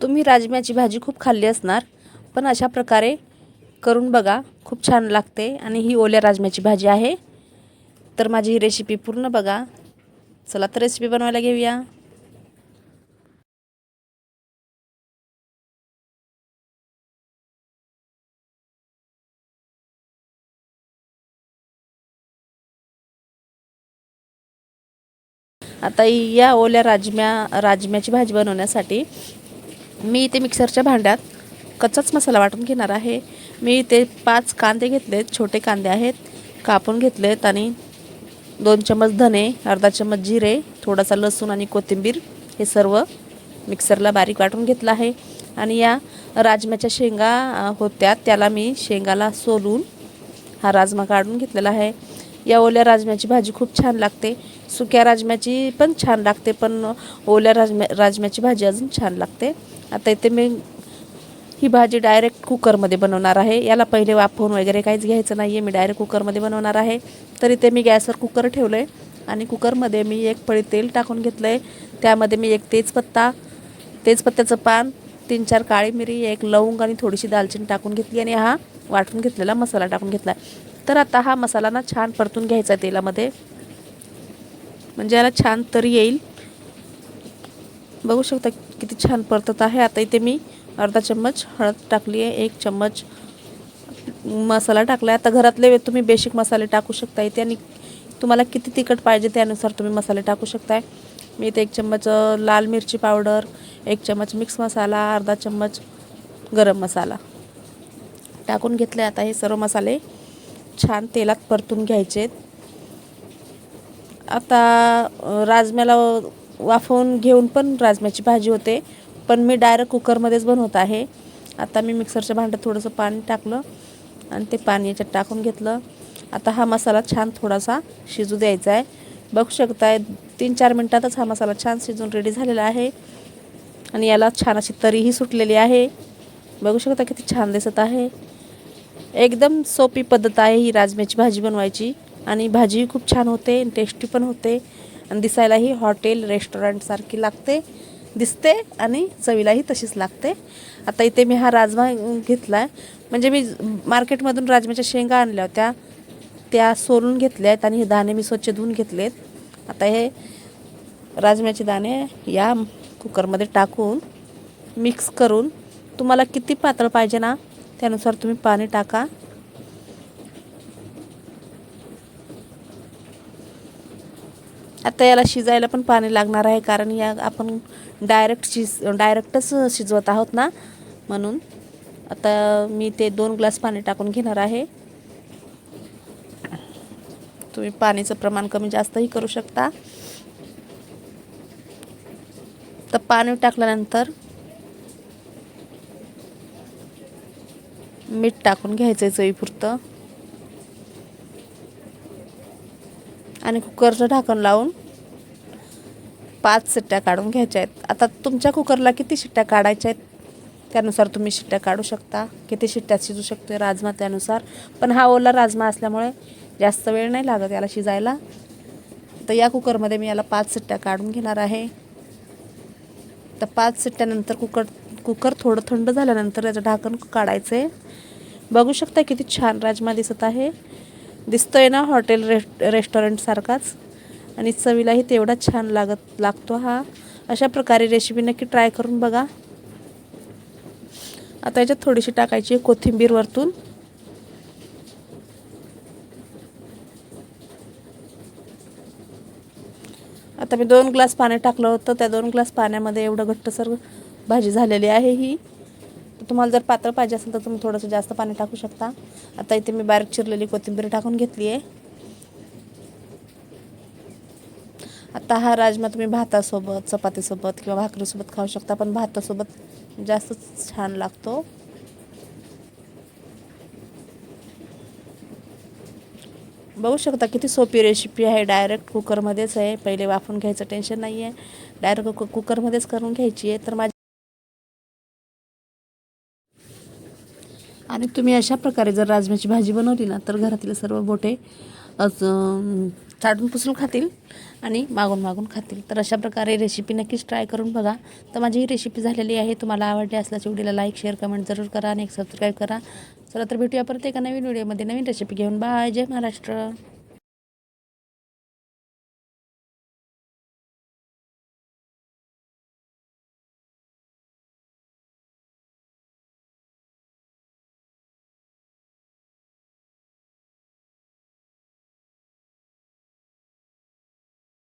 तुम्ही राजम्याची भाजी खूप खाल्ली असणार पण अशा प्रकारे करून बघा खूप छान लागते आणि ही ओल्या राजम्याची भाजी आहे. तर माझी ही रेसिपी पूर्ण बघा. चला तर रेसिपी बनवायला घेऊया. आता या ओल्या राजम्या राजम्याची भाजी बनवण्यासाठी मी इथे मिक्सरच्या भांड्यात कच्चाच मसाला वाटून घेणार आहे. मी इथे पाच कांदे घेतलेत छोटे कांदे आहेत. कापून घेतलेत आणि दोन चम्मच धने अर्धा चम्मच जिरे थोडासा लसूण आणि कोथिंबीर हे सर्व मिक्सरला बारीक वाटून घेतलं आहे. आणि या राजम्याच्या शेंगा होत्या. त्याला मी शेंगाला सोलून हा राजमा काढून घेतलेला आहे. या ओल्या राजम्याची भाजी खूप छान लागते. सुक्या राजम्याची पण छान लागते पण ओल्या राजम्या राजम्याची भाजी अजून छान लागते. आता इथे मी ही भाजी डायरेक्ट कुकरमध्ये बनवणार आहे. याला पहिले वाफवून वगैरे काहीच घ्यायचं नाही आहे मी डायरेक्ट कुकरमध्ये बनवणार आहे. तर इथे मी गॅसवर कुकर ठेवलं आहे आणि कुकरमध्ये मी एक पळी तेल टाकून घेतलं आहे त्यामध्ये मी एक तेजपत्ता तेजपत्त्याचं पान तीन चार काळी मिरी एक लवंग आणि थोडीशी दालचिनी टाकून घेतली आणि हा वाटून घेतलेला मसाला टाकून घेतला तर आता हा मसाला ना छान परतून घ्यायचा आहे तेलामध्ये. म्हणजे याला छान तरी येईल. बघू शकता किती छान परतत आहे. आता इथे मी अर्धा चम्मच हळद टाकली आहे एक चम्मच मसाला टाकला आहे आता घरातले तुम्ही बेसिक मसाले टाकू शकता इथे आणि तुम्हाला किती तिखट पाहिजे त्यानुसार तुम्ही मसाले टाकू शकताय. मी इथे एक चम्मच लाल मिरची पावडर एक चम्मच मिक्स मसाला अर्धा चम्मच गरम मसाला टाकून घेतले आता हे सर्व मसाले छान तेलात परतून घ्यायचे आता राजम्याला वाफवून घेऊन पण राजम्याची भाजी होते. पण मी डायरेक्ट कुकरमध्येच बनवत आहे. आता मी मिक्सरच्या भांड्यात थोडंसं पाणी टाकलं आणि ते पाणी याच्यात टाकून घेतलं. आता हा मसाला छान थोडासा शिजू द्यायचा आहे. बघू शकताय तीन चार मिनटातच हा मसाला छान शिजून रेडी झालेला आहे. आणि याला छान अशी तरीही सुटलेली आहे. बघू शकता किती छान दिसत आहे. एकदम सोपी पद्धत आहे ही राजम्याची भाजी बनवायची. आणि भाजीही खूप छान होते टेस्टी पण होते. आणि दिसायलाही हॉटेल रेस्टॉरंटसारखी लागते दिसते आणि चवीलाही तशीच लागते. आता इथे मी हा राजमा घेतला आहे म्हणजे मी मार्केटमधून राजम्याच्या शेंगा आणल्या होत्या. त्या सोलून घेतल्या आहेत आणि हे दाणे मी स्वच्छ धुवून घेतलेत. आता हे राजम्याचे दाणे या कुकरमध्ये टाकून मिक्स करून तुम्हाला किती पातळ पाहिजे ना त्यानुसार तुम्ही पाणी टाका. आता याला शिजायला पण पाणी लागणार आहे कारण या आपण डायरेक्ट शिज डायरेक्टच शिजवत आहोत ना म्हणून. आता मी ते दोन ग्लास पाणी टाकून घेणार आहे. तुम्ही पाणीचं प्रमाण कमी जास्तही करू शकता. तर पाणी टाकल्यानंतर मीठ टाकून घ्यायचं आहे चवीपुरतं. आणि कुकरचं ढाकण लावून पाच शिट्ट्या काढून घ्यायच्या आहेत. आता तुमच्या कुकरला किती शिट्ट्या काढायच्या आहेत? त्यानुसार तुम्ही शिट्ट्या काढू शकता. किती शिट्ट्या शिजू शकतो राजमा त्यानुसार. पण हा ओला राजमा असल्यामुळे जास्त वेळ नाही लागत याला शिजायला. तर या कुकरमध्ये मी याला पाच शिट्ट्या काढून घेणार आहे. तर पाच शिट्ट्यानंतर कुकर कुकर थोडं थंड झाल्यानंतर याचं ढाकण काढायचं आहे बघू शकता किती छान राजमा दिसत आहे. दिसतोय ना हॉटेल रेस्ट रेस्टॉरंटसारखाच. आणि चवीलाही तेवढा छान लागत लागतो हा. अशा प्रकारे रेसिपी नक्की ट्राय करून बघा. आता याच्यात थोडीशी टाकायची आहे कोथिंबीर वरतून. आता मी दोन ग्लास पाणी टाकलं होतं. त्या दोन ग्लास पाण्यामध्ये एवढं घट्टसर भाजी झालेली आहे ही. तुम्हाला जर पातळ पाहिजे असेल तर तुम्ही थोडंसं जास्त पाणी टाकू शकता. आता इथे मी बारीक चिरलेली कोथिंबीर टाकून घेतली आहे. आता हा राजमा तुम्ही भातासोबत चपातीसोबत किंवा भाकरीसोबत खाऊ शकता पण भातासोबत जास्त छान लागतो. बघू शकता किती सोपी रेसिपी आहे. डायरेक्ट कुकरमध्येच आहे. पहिले वाफून घ्यायचं टेन्शन नाही आहे डायरेक्ट कुकरमध्येच करून घ्यायची आहे. तर माझी आणि तुम्ही अशा प्रकारे जर राजम्याची भाजी बनवली ना तर घरातील सर्व बोटे चाटून पुसून खातील आणि मागून मागून खातील. तर अशा प्रकारे रेसिपी नक्कीच ट्राय करून बघा. तर माझी ही रेसिपी झालेली आहे. तुम्हाला आवडली असल्यास व्हिडिओला लाईक शेअर कमेंट जरूर करा आणि एक सबस्क्राईब करा. चला तर भेटूया परत एका नवीन व्हिडिओमध्ये नवीन रेसिपी घेऊन. बाय जय महाराष्ट्र.